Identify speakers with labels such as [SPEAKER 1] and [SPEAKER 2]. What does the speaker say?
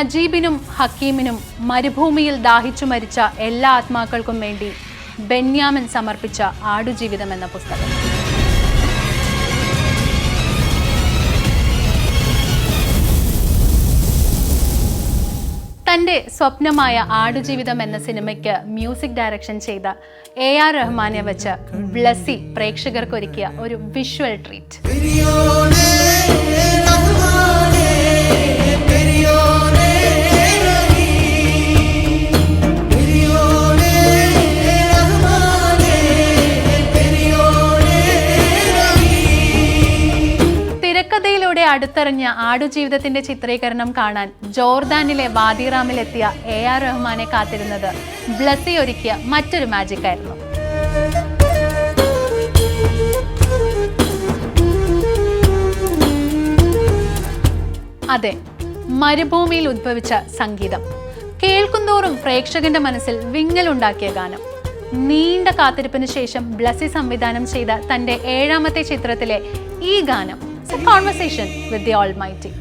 [SPEAKER 1] നജീബിനും ഹക്കീമിനും മരുഭൂമിയിൽ ദാഹിച്ചു മരിച്ച എല്ലാ ആത്മാക്കൾക്കും വേണ്ടി ബെന്യാമിൻ സമർപ്പിച്ച ആടുജീവിതം എന്ന പുസ്തകം. തന്റെ സ്വപ്നമായ ആടുജീവിതം എന്ന സിനിമയ്ക്ക് മ്യൂസിക് ഡയറക്ഷൻ ചെയ്ത എ ആർ റഹ്മാനെ വെച്ച് ബ്ലസ്സി പ്രേക്ഷകർക്കൊരുക്കിയ ഒരു വിഷ്വൽ ട്രീറ്റ്. അടുത്തറിഞ്ഞ ആടുജീവിതത്തിന്റെ ചിത്രീകരണം കാണാൻ ജോർദാനിലെ വാദിറാമിലെത്തിയ എ ആർ റഹ്മാനെ കാത്തിരുന്നത് ബ്ലസ്സി ഒരുക്കിയ മറ്റൊരു മാജിക് ആയിരുന്നു. അതെ മരുഭൂമിയിൽ ഉദ്ഭവിച്ച സംഗീതം. കേൾക്കുന്തോറും പ്രേക്ഷകന്റെ മനസ്സിൽ വിങ്ങലുണ്ടാക്കിയ ഗാനം. നീണ്ട കാത്തിരിപ്പിന് ശേഷം ബ്ലസി സംവിധാനം ചെയ്ത തന്റെ ഏഴാമത്തെ ചിത്രത്തിലെ ഈ ഗാനം a conversation with the
[SPEAKER 2] Almighty.